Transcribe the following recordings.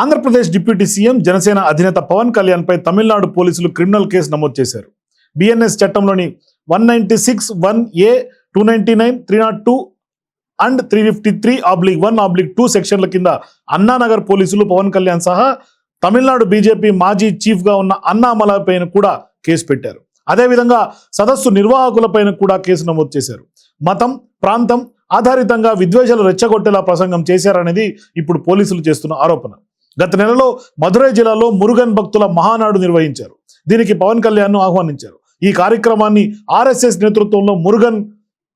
Andhra Pradesh deputy CM Janasena అధినేత పవన్ కళ్యాణ్పై తమిళనాడు పోలీసులు criminal case నమోదు చేశారు. బిఎన్ఎస్ చట్టంలోని one ninety six one A two ninety nine three not two and three fifty three oblique one oblique two సెక్షన్ల కింద అన్నానగర్ పోలీసులు పవన్ కళ్యాణ్ సహా తమిళనాడు బీజేపీ మాజీ చీఫ్గా ఉన్న అన్నామలపైన కూడా కేసు పెట్టారు. అదేవిధంగా సదస్సు నిర్వాహకులపైన కూడా కేసు నమోదు చేశారు. మతం ప్రాంతం ఆధారితంగా విద్వేషాలు రెచ్చగొట్టేలా ప్రసంగం చేశారనేది ఇప్పుడు పోలీసులు చేస్తున్న ఆరోపణ. గత నెలలో మదురై జిల్లాలో మురుగన్ భక్తుల మహానాడు నిర్వహించారు. దీనికి పవన్ కళ్యాణ్ను ఆహ్వానించారు. ఈ కార్యక్రమాన్ని ఆర్ఎస్ఎస్ నేతృత్వంలో మురుగన్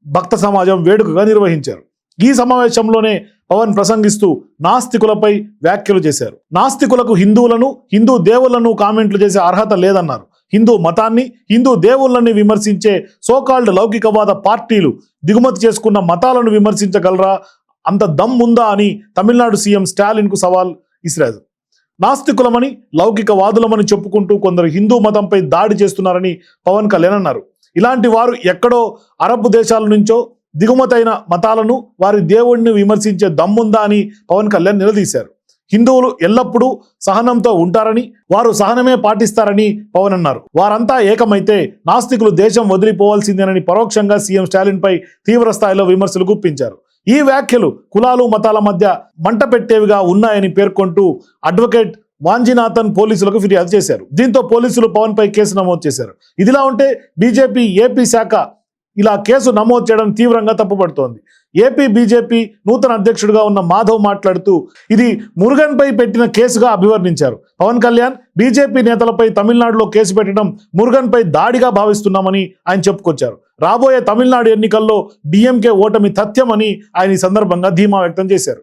భక్త సమాజం వేడుకగా నిర్వహించారు. ఈ సమావేశంలోనే పవన్ ప్రసంగిస్తూ నాస్తికులపై వ్యాఖ్యలు చేశారు. నాస్తికులకు హిందువులను హిందూ దేవుళ్ళను కామెంట్లు చేసే అర్హత లేదన్నారు. హిందూ మతాన్ని హిందూ దేవుళ్ళని విమర్శించే సోకాల్డ్ లౌకికవాద పార్టీలు దిగుమతి చేసుకున్న మతాలను విమర్శించగలరా? అంత దమ్ ఉందా అని తమిళనాడు సీఎం స్టాలిన్కు సవాల్ ఇస్రాయల్. నాస్తికులమని లౌకికవాదులమని చెప్పుకుంటూ కొందరు హిందూ మతంపై దాడి చేస్తున్నారని పవన్ కళ్యాణ్ అన్నారు. ఇలాంటి వారు ఎక్కడో అరబ్ దేశాల నుంచో దిగుమతైన మతాలను వారి దేవుడిని విమర్శించే దమ్ముందా అని పవన్ కళ్యాణ్ నిలదీశారు. హిందువులు ఎల్లప్పుడూ సహనంతో ఉంటారని వారు సహనమే పాటిస్తారని పవన్ అన్నారు. వారంతా ఏకమైతే నాస్తికులు దేశం వదిలిపోవాల్సిందేనని పరోక్షంగా సీఎం స్టాలిన్ పై తీవ్ర స్థాయిలో విమర్శలు గుప్పించారు. ఈ వ్యాఖ్యలు కులాలు మతాల మధ్య మంట పెట్టేవిగా ఉన్నాయని పేర్కొంటూ అడ్వకేట్ వాంజినాథన్ పోలీసులకు ఫిర్యాదు చేశారు. దీంతో పోలీసులు పవన్ పై కేసు నమోదు చేశారు. ఇదిలా ఉంటే బీజేపీ ఏపీ శాఖ ఇలా కేసు నమోదు చేయడం తీవ్రంగా తప్పుపడుతోంది. ఏపీ బీజేపీ నూతన అధ్యక్షుడిగా ఉన్న మాధవ్ మాట్లాడుతూ ఇది మురుగన్పై పెట్టిన కేసుగా అభివర్ణించారు. పవన్ కళ్యాణ్ బీజేపీ నేతలపై తమిళనాడులో కేసు పెట్టడం మురుగన్పై దాడిగా భావిస్తున్నామని ఆయన చెప్పుకొచ్చారు. రాబోయే తమిళనాడు ఎన్నికల్లో డిఎంకే ఓటమి తథ్యమని ఆయన ఈ సందర్భంగా ధీమా వ్యక్తం చేశారు.